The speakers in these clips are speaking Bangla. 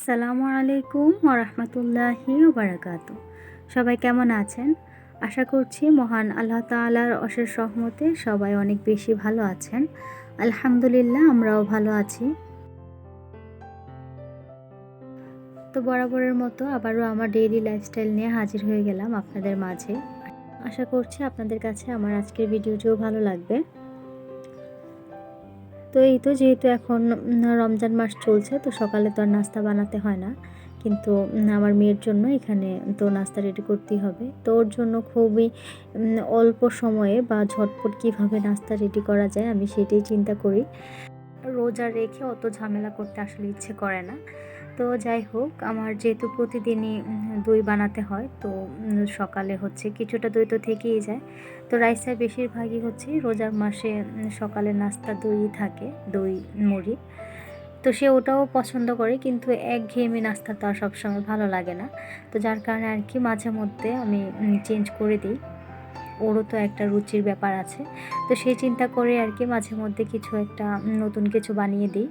আসসালামু আলাইকুম ওরহমতুল্লাহি বারাকাত সবাই কেমন আছেন? আশা করছি মহান আল্লাহ তাআলার অশেষ রহমতে সবাই অনেক বেশি ভালো আছেন। আলহামদুলিল্লাহ, আমরাও ভালো আছি। তো বরাবরের মতো আবারও আমার ডেইলি লাইফস্টাইল নিয়ে হাজির হয়ে গেলাম আপনাদের মাঝে। আশা করছি আপনাদের কাছে আমার আজকের ভিডিওটিও ভালো লাগবে। তো এই তো যেহেতু এখন রমজান মাস চলছে, তো সকালে তো আর নাস্তা বানাতে হয় না। কিন্তু আমার মেয়ের জন্য এখানে তো নাস্তা রেডি করতেই হবে। তো ওর জন্য খুবই অল্প সময়ে বা ঝটপট কীভাবে নাস্তা রেডি করা যায় আমি সেটাই চিন্তা করি। রোজা রেখে অত ঝামেলা করতে আসলে ইচ্ছে করে না। তো যাই হোক, আমার যেহেতু প্রতিদিনই দই বানাতে হয়, তো সকালে হচ্ছে কিছুটা দই তো থেকেই যায়। তো রাইসা বেশিরভাগই হচ্ছে রোজার মাসে সকালে নাস্তা দই থাকে, দই, মুড়ি। তো সে ওটাও পছন্দ করে, কিন্তু একঘেয়েমি নাস্তা তো আর সবসময় ভালো লাগে না। তো যার কারণে আর কি মাঝে মধ্যে আমি চেঞ্জ করে দিই। ওরও তো একটা রুচির ব্যাপার আছে। তো সেই চিন্তা করে আর কি মাঝে মধ্যে কিছু একটা নতুন কিছু বানিয়ে দিই।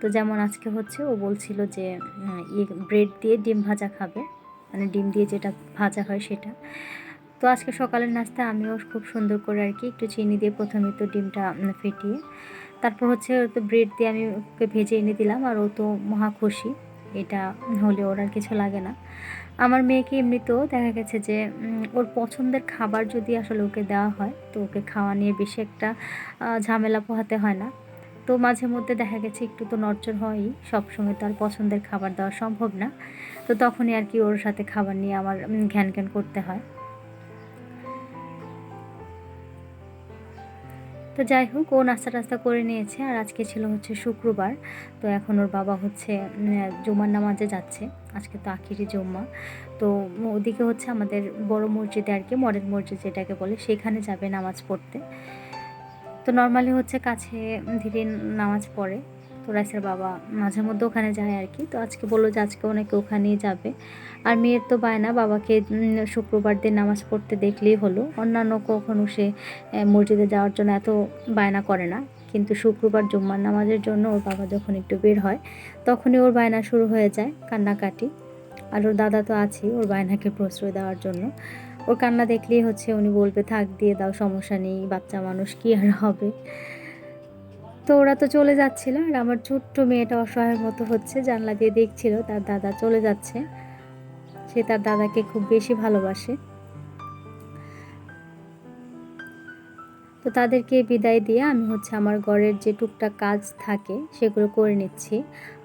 তো যেমন আজকে হচ্ছে ও বলছিল যে ব্রেড দিয়ে ডিম ভাজা খাবে। মানে ডিম দিয়ে যেটা ভাজা হয় সেটা। তো আজকে সকালের নাস্তা আমিও খুব সুন্দর করে আর কি একটু চিনি দিয়ে প্রথমে তো ডিমটা ফেটিয়ে, তারপর হচ্ছে তো ব্রেড দিয়ে আমি ওকে ভেজে এনে দিলাম আর ও তো মহা খুশি। এটা হলে ওর আর কিছু লাগে না। আমার মেয়েকে এমনিতেও দেখা গেছে যে ওর পছন্দের খাবার যদি আসলে ওকে দেওয়া হয়, তো ওকে খাওয়া নিয়ে বেশি একটা ঝামেলা পোহাতে হয় না। তো মাঝে মধ্যে দেখা গেছে একটু তো নড়চড় হয়ই, সবসময় তো আর পছন্দের খাবার দেওয়া সম্ভব না। তো তখনই আর কি ওর সাথে খাবার নিয়ে আমার ঘ্যান ঘ্যান করতে হয়। তো যাই হোক, ও নাস্তা টাস্তা করে নিয়েছে আর আজকে ছিল হচ্ছে শুক্রবার। তো এখন ওর বাবা হচ্ছে জুমার নামাজে যাচ্ছে। আজকে তো আখিরি জুম্মা। তো ওদিকে হচ্ছে আমাদের বড় মসজিদে আর কি, মডেল মসজিদ যেটাকে বলে, সেখানে যাবে নামাজ পড়তে। তো নর্মালি হচ্ছে কাছে ধীরে নামাজ পড়ে। তো রাইসের বাবা মাঝে মধ্যে ওখানে যায় আর কি। তো আজকে বলল যে আজকে ওনাকে ওখানেই যাবে। আর মেয়ের তো বায়না বাবাকে শুক্রবার দিন নামাজ পড়তে দেখলেই হলো। অন্যান্য কখনো সে মসজিদে যাওয়ার জন্য এত বায়না করে না। কিন্তু শুক্রবার জুম্মার নামাজের জন্য ওর বাবা যখন একটু বের হয়, তখনই ওর বায়না শুরু হয়ে যায় কান্নাকাটি। আর ওর দাদা তো আছেই ওর বায়নাকে প্রশ্রয় দেওয়ার জন্য। ওর কান্না দেখলেই হচ্ছে উনি বলবে, থাক, দিয়ে দাও, সমস্যা নেই, বাচ্চা মানুষ কি আর হবে? তো ওরা তো চলে যাচ্ছিল আর আমার ছোট্ট মেয়েটা অসহায়ের মতো হচ্ছে, জানলা দিয়ে দেখছিল তার দাদা চলে যাচ্ছে। সে তার দাদাকে খুব বেশি ভালোবাসে। তো তাদেরকে বিদায় দিয়ে আমি হচ্ছে আমার ঘরের যে টুকটাক কাজ থাকে সেগুলো করে নিচ্ছি।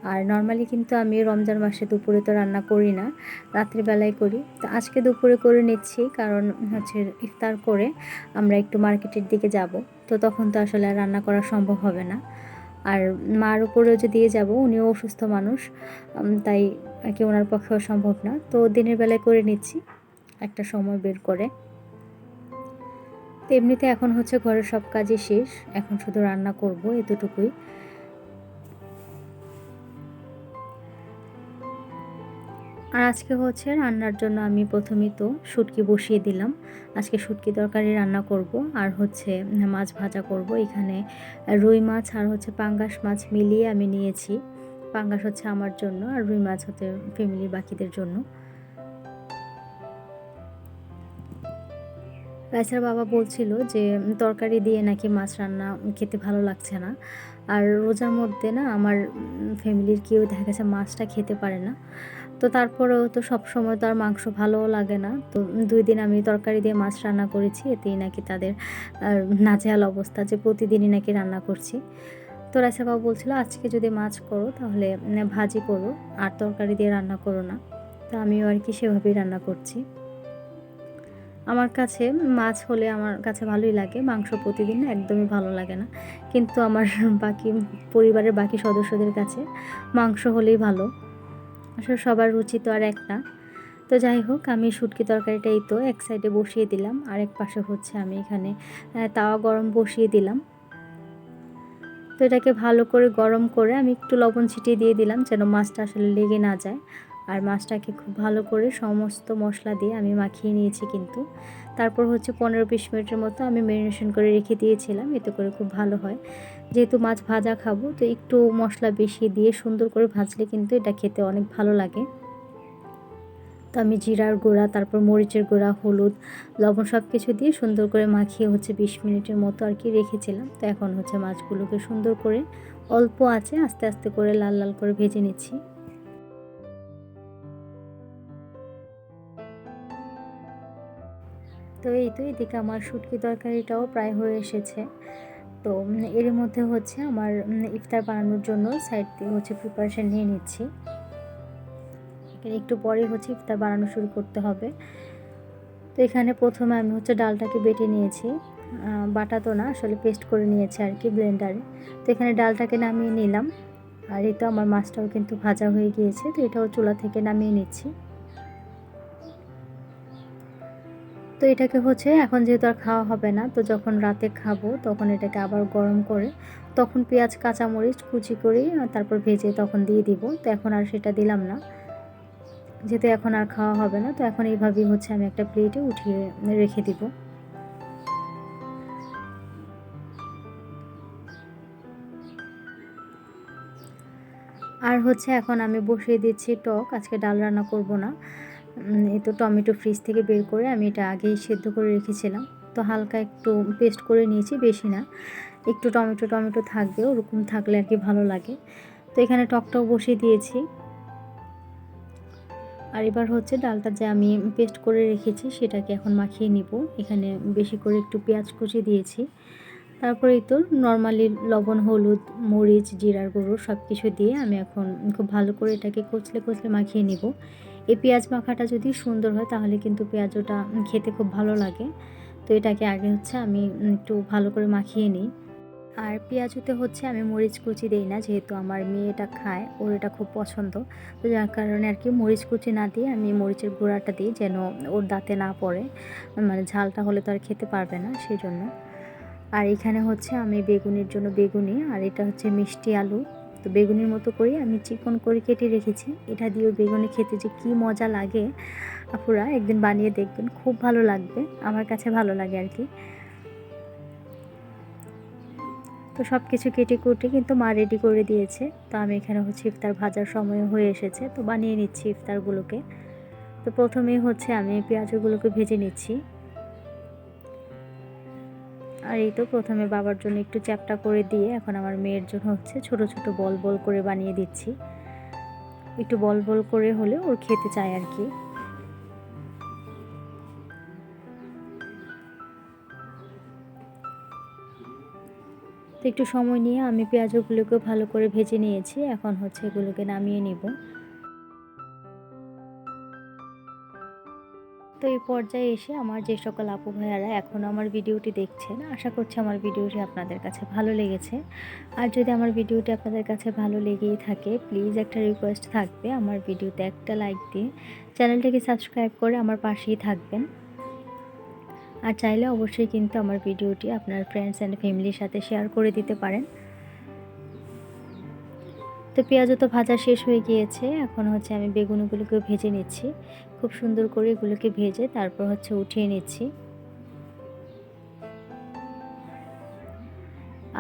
আর নর্মালি কিন্তু আমি রমজান মাসে দুপুরে তো রান্না করি না, রাত্রিবেলায় করি। তো আজকে দুপুরে করে নিচ্ছি কারণ হচ্ছে ইফতার করে আমরা একটু মার্কেটের দিকে যাব। তো তখন তো আসলে আর রান্না করা সম্ভব হবে না। আর মার উপরেও যে দিয়ে যাব, উনিও অসুস্থ মানুষ তাই আর কি ওনার পক্ষেও সম্ভব না। তো দিনের বেলায় করে নিচ্ছি, একটা সময় বের করে। তো এমনিতে এখন হচ্ছে ঘরের সব কাজই শেষ, এখন শুধু রান্না করব এতটুকুই। আর আজকে হচ্ছে রান্নার জন্য আমি প্রথমে তো শুটকি বসিয়ে দিলাম। আজকে শুটকি তরকারি রান্না করব আর হচ্ছে মাছ ভাজা করব। এখানে রুই মাছ আর হচ্ছে পাঙ্গাস মাছ মিলিয়ে আমি নিয়েছি। পাঙ্গাস হচ্ছে আমার জন্য আর রুই মাছ হচ্ছে ফ্যামিলির বাকিদের জন্য। রাইসার বাবা বলছিল যে, তরকারি দিয়ে নাকি মাছ রান্না খেতে ভালো লাগছে না। আর রোজার মধ্যে না আমার ফ্যামিলির কেউ দেখা গেছে মাছটা খেতে পারে না। তো তারপরেও তো সব সময় তো আর মাংস ভালোও লাগে না। তো দুই দিন আমি তরকারি দিয়ে মাছ রান্না করেছি এতেই নাকি তাদের আর, নাজেহাল অবস্থা যে প্রতিদিনই নাকি রান্না করছি। তো রাইসা বাবা বলছিল আজকে যদি মাছ করো তাহলে ভাজি করো আর তরকারি দিয়ে রান্না করো না। তো আমিও আর কি সেভাবেই রান্না করছি। আমার কাছে মাছ হলে আমার কাছে ভালোই লাগে মাংস প্রতিদিন একদমই ভালো লাগে না। কিন্তু আমার বাকি পরিবারের বাকি সদস্যদের কাছে মাংস হলেই ভালো। আসলে সবার রুচি তো আর এক না তো যাই হোক, আমি শুটকি তরকারিটাই তো এক সাইডে বসিয়ে দিলাম আর এক পাশে হচ্ছে আমি এখানে তাওয়া গরম বসিয়ে দিলাম। তো এটাকে ভালো করে গরম করে আমি একটু লবণ ছিটিয়ে দিয়ে দিলাম যেন মাছটা আসলে লেগে না যায়। আর মাছটাকে খুব ভালো করে সমস্ত মশলা দিয়ে আমি মাখিয়ে নিয়েছি কিন্তু। তারপর হচ্ছে পনেরো বিশ মিনিটের মতো আমি ম্যারিনেশন করে রেখে দিয়েছিলাম, এতে করে খুব ভালো হয়। যেহেতু মাছ ভাজা খাব, তো একটু মশলা বেশি দিয়ে সুন্দর করে ভাজলে কিন্তু এটা খেতে অনেক ভালো লাগে। তো আমি জিরার গুঁড়া, তারপর মরিচের গুঁড়া, হলুদ, লবণ সব কিছু দিয়ে সুন্দর করে মাখিয়ে হচ্ছে বিশ মিনিটের মতো আর কি রেখেছিলাম। তো এখন হচ্ছে মাছগুলোকে সুন্দর করে অল্প আছে আস্তে আস্তে করে লাল লাল করে ভেজে নিচ্ছি। তো এই তো এদিকে আমার শুটকি তরকারিটাও প্রায় হয়ে এসেছে। তো এর মধ্যে হচ্ছে আমার ইফতার বানানোর জন্য সাইড দিয়ে হচ্ছে প্রিপারেশান নিয়ে নিচ্ছি। একটু পরে হচ্ছে ইফতার বানানো শুরু করতে হবে। তো এখানে প্রথমে আমি হচ্ছে ডালটাকে বেটে নিয়েছি। বাটা তো না, আসলে পেস্ট করে নিয়েছি আর কি ব্লেন্ডারে তো এখানে ডালটাকে নামিয়ে নিলাম। আর এই তো আমার মাছটাও কিন্তু ভাজা হয়ে গিয়েছে, তো এটাও চুলা থেকে নামিয়ে নিচ্ছি। তো এটাকে হচ্ছে এখন যেহেতু আর খাওয়া হবে না, তো যখন রাতে খাব তখন এটাকে আবার গরম করে তখন পেঁয়াজ, কাঁচামরিচ কুচি করে তারপর ভেজে তখন দিয়ে দিব। তো এখন আর সেটা দিলাম না। যেহেতু এখন আর খাওয়া হবে না, তো এখন এইভাবেই হচ্ছে আমি একটা প্লেটে উঠিয়ে রেখে দিব। আর হচ্ছে এখন আমি বসিয়ে দিচ্ছি টক, আজকে ডাল রান্না করব না। এই তো টমেটো ফ্রিজ থেকে বের করে আমি এটা আগেই সেদ্ধ করে রেখেছিলাম। তো হালকা একটু পেস্ট করে নিয়েছি, বেশি না। একটু টমেটো টমেটো থাকবে, ওরকম থাকলে আর কি ভালো লাগে। তো এখানে টকটাও বসিয়ে দিয়েছি। আর এবার হচ্ছে ডালটা যে আমি পেস্ট করে রেখেছি, সেটাকে এখন মাখিয়ে নিব। এখানে বেশি করে একটু পেঁয়াজ কুচি দিয়েছি। তারপরেই তো নর্মালি লবণ, হলুদ, মরিচ, জিরার গুঁড়ো সব কিছু দিয়ে আমি এখন খুব ভালো করে এটাকে কচলে কচলে মাখিয়ে নিব। এই পেঁয়াজ মাখাটা যদি সুন্দর হয় তাহলে কিন্তু পেঁয়াজটা খেতে খুব ভালো লাগে। তো এটাকে আগে হচ্ছে আমি একটু ভালো করে মাখিয়ে নিই। আর পেঁয়াজুতে হচ্ছে আমি মরিচ কুচি দিই না, যেহেতু আমার মেয়ে এটা খায়, ওর এটা খুব পছন্দ। তো যার কারণে আর কি মরিচ কুচি না দিয়ে আমি মরিচের গুঁড়াটা দিই যেন ওর দাঁতে না পড়ে মানে ঝালটা হলে তো আর খেতে পারবে না সেই জন্য আর এখানে হচ্ছে আমি বেগুনের জন্য বেগুনি, আর এটা হচ্ছে মিষ্টি আলু। তো বেগুনের মতো করে আমি চিকন করে কেটে রেখেছি। এটা দিয়েও বেগুনে খেতে যে কী মজা লাগে, আপুরা একদিন বানিয়ে দেখবেন, খুব ভালো লাগবে, আমার কাছে ভালো লাগে আর কি। তো সব কিছু কেটে কুটে কিন্তু মা রেডি করে দিয়েছে। তো আমি এখানে হচ্ছে ইফতার ভাজার সময় হয়ে এসেছে, তো বানিয়ে নিচ্ছি ইফতারগুলোকে। তো প্রথমেই হচ্ছে আমি পেঁয়াজগুলোকে ভেজে নিচ্ছি। আর এই তো প্রথমে বাবার জন্য একটু চ্যাপটা করে দিয়ে এখন আমার মেয়ের জন্য হচ্ছে ছোট ছোট বল বল করে বানিয়ে দিচ্ছি। একটু বল বল করে হলে ওর খেতে চায় আর কি। তো একটু সময় নিয়ে আমি পেঁয়াজগুলোকে ভালো করে ভেজে নিয়েছি, এখন হচ্ছে এগুলোকে নামিয়ে নিব। তো এই পর্যায়ে এসে আমার যে সকল আপু ভাইয়ারা এখনও আমার ভিডিওটি দেখছেন, আশা করছি আমার ভিডিওটি আপনাদের কাছে ভালো লেগেছে। আর যদি আমার ভিডিওটি আপনাদের কাছে ভালো লেগেই থাকে প্লিজ একটা রিকোয়েস্ট থাকবে আমার ভিডিওতে একটা লাইক দিয়ে চ্যানেলটাকে সাবস্ক্রাইব করে আমার পাশেই থাকবেন। আর চাইলে অবশ্যই কিন্তু আমার ভিডিওটি আপনার ফ্রেন্ডস অ্যান্ড ফ্যামিলির সাথে শেয়ার করে দিতে পারেন। তো পেঁয়াজও তো ভাজা শেষ হয়ে গিয়েছে, এখন হচ্ছে আমি বেগুনগুলোকে ভেজে নিচ্ছি। খুব সুন্দর করে এগুলোকে ভেজে তারপর হচ্ছে উঠিয়ে নিচ্ছি।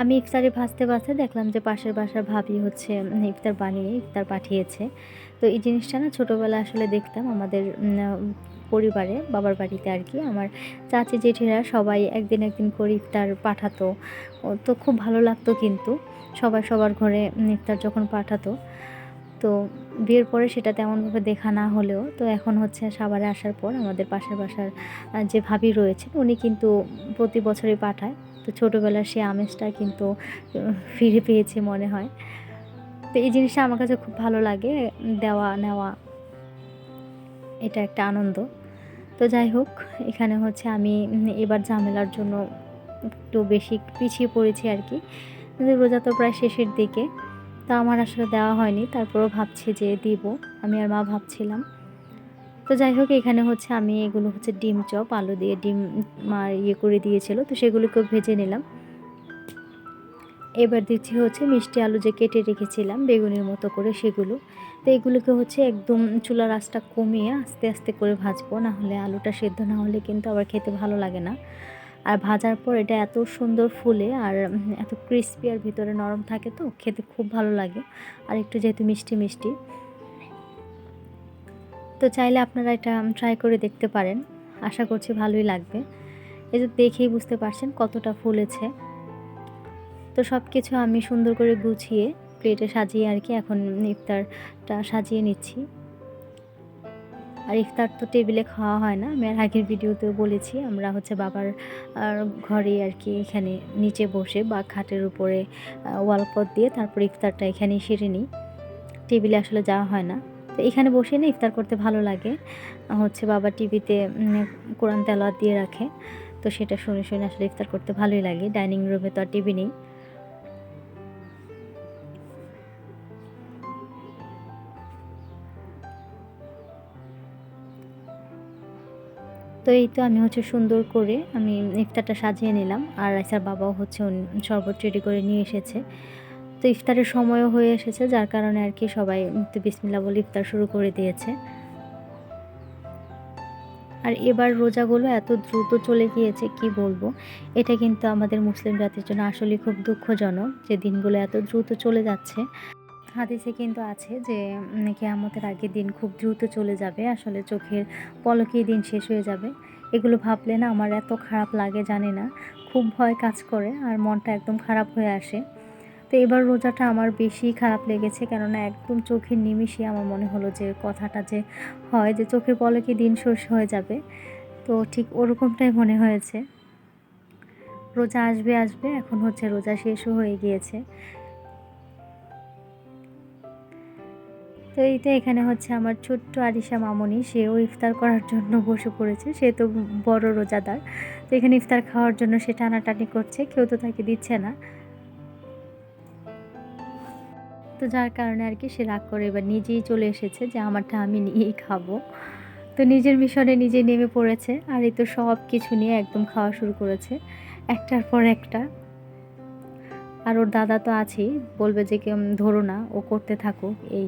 আমি ইফতারে ভাজতে ভাজতে দেখলাম যে পাশের বাসার ভাবি হচ্ছে ইফতার বানিয়ে ইফতার পাঠিয়েছে। তো এই জিনিসটা না ছোটোবেলায় আসলে দেখতাম আমাদের পরিবারে, বাবার বাড়িতে আর কি। আমার চাচি, জেঠিরা সবাই একদিন একদিন করে ইফতার পাঠাতো। তো খুব ভালো লাগতো কিন্তু সবাই সবার ঘরে ইফতার যখন পাঠাতো। তো বিয়ের পরে সেটা তেমনভাবে দেখা না হলেও, তো এখন হচ্ছে সাবারে আসার পর আমাদের পাশের বাসার যে ভাবি রয়েছেন, উনি কিন্তু প্রতি বছরই পাঠায়। তো ছোটোবেলার সে আমেজটা কিন্তু ফিরে পেয়েছে মনে হয়। তো এই জিনিসটা আমার কাছে খুব ভালো লাগে, দেওয়া নেওয়া। এটা একটা আনন্দ। তো যাই হোক, এখানে হচ্ছে আমি এবার ঝামেলার জন্য একটু বেশি পিছিয়ে পড়েছি আর কি। রোজা তো প্রায় শেষের দিকে। তা আমার আসলে দেওয়া হয়নি। তারপরও ভাবছি যে দিব। আমি আর মা ভাবছিলাম। তো যাই হোক, এখানে হচ্ছে আমি এগুলো হচ্ছে ডিম চপ, আলু দিয়ে ডিম মা ইয়ে করে দিয়েছিল। তো সেগুলোকেও ভেজে নিলাম। এবার দিচ্ছি হচ্ছে মিষ্টি আলু যে কেটে রেখেছিলাম, বেগুনের মতো করে সেগুলো। তো এগুলোকে হচ্ছে একদম চুলার আঁচটা কমিয়ে আস্তে আস্তে করে ভাজবো। না হলে আলুটা সেদ্ধ না হলে কিন্তু আবার খেতে ভালো লাগে না। আর ভাজার পর এটা এত সুন্দর ফুলে আর এত ক্রিস্পি আর ভিতরে নরম থাকে তো, খেতে খুব ভালো লাগে। আর একটু যেহেতু মিষ্টি মিষ্টি। তো চাইলে আপনারা এটা ট্রাই করে দেখতে পারেন। আশা করছি ভালোই লাগবে। এই যে দেখেই বুঝতে পারছেন কতটা ফুলেছে। তো সব কিছু আমি সুন্দর করে গুছিয়ে প্লেটে সাজিয়ে আর কি এখন ইফতারটা সাজিয়ে নিচ্ছি। আর ইফতার তো টেবিলে খাওয়া হয় না। আমি আর আগের ভিডিওতেও বলেছি, আমরা হচ্ছে বাবার ঘরে আর কি এখানে নিচে বসে বা খাটের উপরে ওয়ালপথ দিয়ে তারপর ইফতারটা এখানে সেরে নিই। টেবিলে আসলে যাওয়া হয় না। তো এখানে বসে না ইফতার করতে ভালো লাগে। হচ্ছে বাবা টিভিতে কোরআন তেলাওয়াত দিয়ে রাখে। তো সেটা শুনে শুনে আসলে ইফতার করতে ভালোই লাগে। ডাইনিং রুমে তো আর টিভি নেই। তো এই তো আমি হচ্ছে সুন্দর করে আমি ইফতারটা সাজিয়ে নিলাম। আর রাইসার বাবাও হচ্ছে শরবত রেডি করে নিয়ে এসেছে। তো ইফতারের সময়ও হয়ে এসেছে, যার কারণে আর কি সবাই তো বিসমিল্লা বলে ইফতার শুরু করে দিয়েছে। আর এবার রোজাগুলো এত দ্রুত চলে গিয়েছে, কি বলব? এটা কিন্তু আমাদের মুসলিম জাতির জন্য আসলে খুব দুঃখজনক যে দিনগুলো এত দ্রুত চলে যাচ্ছে। হাদিসে কিন্তু আছে যে কেয়ামতের আগের দিন খুব দ্রুত চলে যাবে। আসলে চোখের পলকেই দিন শেষ হয়ে যাবে। এগুলো ভাবলে না আমার এত খারাপ লাগে, জানি না। খুব ভয় কাজ করে আর মনটা একদম খারাপ হয়ে আসে। তো এবার রোজাটা আমার বেশি খারাপ লেগেছে কেননা একদম চোখের নিমিষে আমার মনে হলো যে, কথাটা যে হয় যে, চোখের পলকে দিন শেষ হয়ে যাবে। তো ঠিক ওরকমটাই মনে হয়েছে। রোজা আসবে আসবে। এখন হচ্ছে রোজা শেষও হয়ে গিয়েছে। তো এইটা এখানে হচ্ছে আমার ছোট্ট আরিশা মামনি। সেও ইফতার করার জন্য বসে পড়েছে। সে তো বড় রোজাদার। তো এখানে ইফতার খাওয়ার জন্য সে টানাটানি করছে। কেউ তো তাকে দিচ্ছে না। তো যার কারণে আর কি সে রাগ করে এবার নিজেই চলে এসেছে যে, আমারটা আমি নিয়েই খাব। তো নিজের মিশনে নিজে নেমে পড়েছে। আর এই তো সব কিছু নিয়ে একদম খাওয়া শুরু করেছে। একটার পর একটা। আর ওর দাদা তো আছেই। বলবে যে ধরো না। ও করতে থাকুক। এই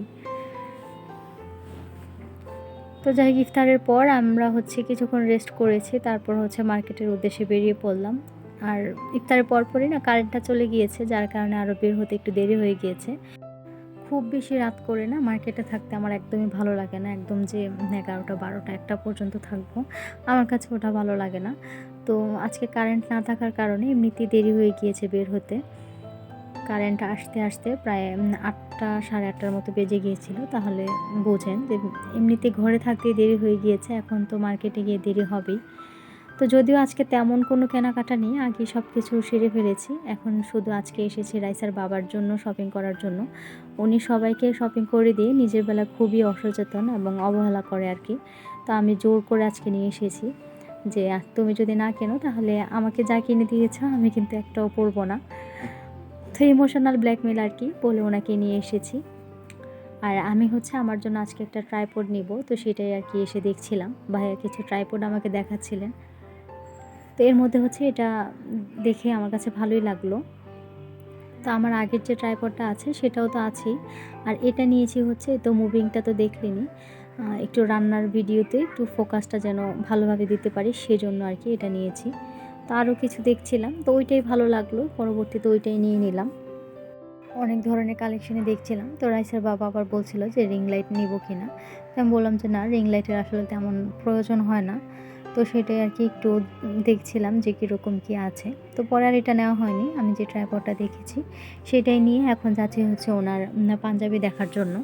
তো যাই ইফতারের পর আমরা হচ্ছে কিছুক্ষণ রেস্ট করেছি, তারপর হচ্ছে মার্কেটের উদ্দেশ্যে বেরিয়ে পড়লাম। আর ইফতারের পরপরই না কারেন্টটা চলে গিয়েছে, যার কারণে আরও বের হতে একটু দেরি হয়ে গিয়েছে। খুব বেশি রাত করে না মার্কেটে থাকতে আমার একদমই ভালো লাগে না, একদম যে এগারোটা, বারোটা, একটা পর্যন্ত থাকব। আমার কাছে ওটা ভালো লাগে না। তো আজকে কারেন্ট না থাকার কারণে এমনিতেই দেরি হয়ে গিয়েছে বের হতে। কারেন্ট আসতে আসতে প্রায় আটটা সাড়ে আটটার মতো বেজে গিয়েছিল। তাহলে বোঝেন যে এমনিতে ঘরে থাকতেই দেরি হয়ে গিয়েছে, এখন তো মার্কেটে গিয়ে দেরি হবেই। তো যদিও আজকে তেমন কোনো কেনাকাটা নেই, আগে সব কিছু সেরে ফেলেছি। এখন শুধু আজকে এসেছি রাইসার বাবার জন্য শপিং করার জন্য। উনি সবাইকে শপিং করে দিয়ে নিজের বেলা খুবই অসচেতন এবং অবহেলা করে আর কি। তো আমি জোর করে আজকে নিয়ে এসেছি যে তুমি যদি না কেনো তাহলে আমাকে যা কিনে দিয়েছ, আমি কিন্তু একটাও পরবো না। ইমোশনাল ব্ল্যাকমেল আর কি, বলে ওনাকে নিয়ে এসেছি। আর আমি হচ্ছে আমার জন্য আজকে একটা ট্রাইপড নিব, তো সেটাই আর কি এসে দেখছিলাম। ভাইয়া কিছু ট্রাইপড আমাকে দেখাচ্ছিলেন। তো এর মধ্যে হচ্ছে এটা দেখে আমার কাছে ভালোই লাগল। তো আমার আগের যে ট্রাইপডটা আছে, সেটাও তো আছেই। আর এটা নিয়েছি হচ্ছে, তো মুভিংটা তো দেখলেনি। একটু রান্নার ভিডিওতে একটু ফোকাসটা যেন ভালোভাবে দিতে পারি, সেজন্য আর কি এটা নিয়েছি। তো আরও কিছু দেখছিলাম, তো ওইটাই ভালো লাগল। পরবর্তীতে ওইটাই নিয়ে নিলাম। অনেক ধরনের কালেকশনে দেখছিলাম। তো রাইসের বাবা আবার বলছিল যে রিং লাইট নিব কি না আমি বললাম যে না রিং লাইটের আসলে তেমন প্রয়োজন হয় না। তো সেটাই আর কি একটু দেখছিলাম যে কীরকম কী আছে। তো পরে আর এটা নেওয়া হয়নি। আমি যে ট্রাইপডটা দেখেছি, সেটাই নিয়ে এখন যাচ্ছি হচ্ছে ওনার পাঞ্জাবি দেখার জন্য।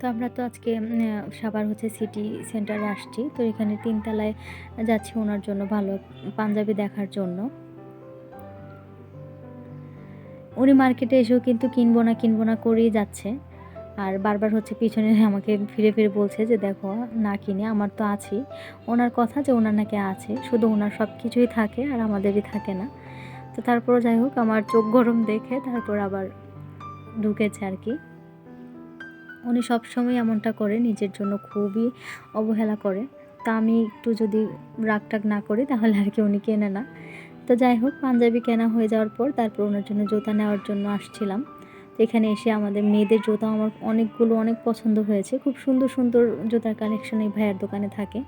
তো আমরা তো আজকে সাবার হচ্ছে সিটি সেন্টারে আসছি। তো এখানে তিনতলায় যাচ্ছি ওনার জন্য ভালো পাঞ্জাবি দেখার জন্য। উনি মার্কেটে এসেও কিন্তু কিনবো না কিনবো না করেই যাচ্ছে। আর বারবার হচ্ছে পিছনে আমাকে ফিরে ফিরে বলছে যে, দেখো, না কিনে, আমার তো আছেই। ওনার কথা যে ওনার নাকি আছে, শুধু ওনার সব কিছুই থাকে আর আমাদেরই থাকে না। তো তারপর যাই হোক, আমার চোখ গরম দেখে তারপর আবার ঢুকেছে আর কি। উনি সবসময় এমনটা করে, নিজের জন্য খুবই অবহেলা করে। তা আমি একটু যদি রাগ টাগ না করি, তাহলে আর কি উনি কেনে না। তো যাই হোক, পাঞ্জাবি কেনা হয়ে যাওয়ার পর তারপর ওনার জন্য জুতা নেওয়ার জন্য আসছিলাম। তো এখানে এসে আমাদের মেয়েদের জুতা আমার অনেকগুলো অনেক পছন্দ হয়েছে। খুব সুন্দর সুন্দর জুতার কালেকশন এই ভাইয়ার দোকানে থাকে।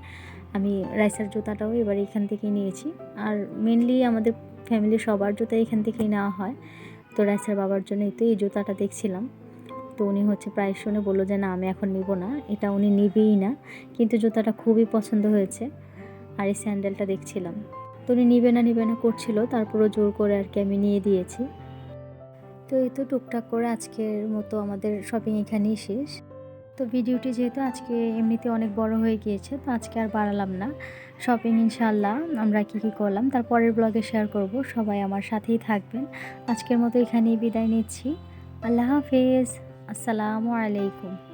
আমি রাইসার জুতাটাও এবার এখান থেকেই নিয়েছি। আর মেনলি আমাদের ফ্যামিলির সবার জুতা এখান থেকেই নেওয়া হয়। তো রাইসার বাবার জন্যই তো এই জুতাটা দেখছিলাম। তো উনি হচ্ছে প্রায় শুনে বলল যে, না, আমি এখন নিব না। এটা উনি নিবেই না, কিন্তু জুতাটা খুবই পছন্দ হয়েছে আর এই স্যান্ডেলটা দেখছিলাম। তো উনি নিবে না নিবে না করছিল, তারপরও জোর করে আর কি আমি নিয়ে দিয়েছি। তো এই তো টুকটাক করে আজকের মতো আমাদের শপিং এখানেই শেষ। তো ভিডিওটি যেহেতু আজকে এমনিতে অনেক বড় হয়ে গিয়েছে, তো আজকে আর বাড়ালাম না। শপিং ইনশাল্লাহ আমরা কী কী করলাম তারপরের ব্লগে শেয়ার করব। সবাই আমার সাথেই থাকবেন। আজকের মতো এখানেই বিদায় নিচ্ছি। আল্লাহ হাফেজ। আসসালামু আলাইকুম।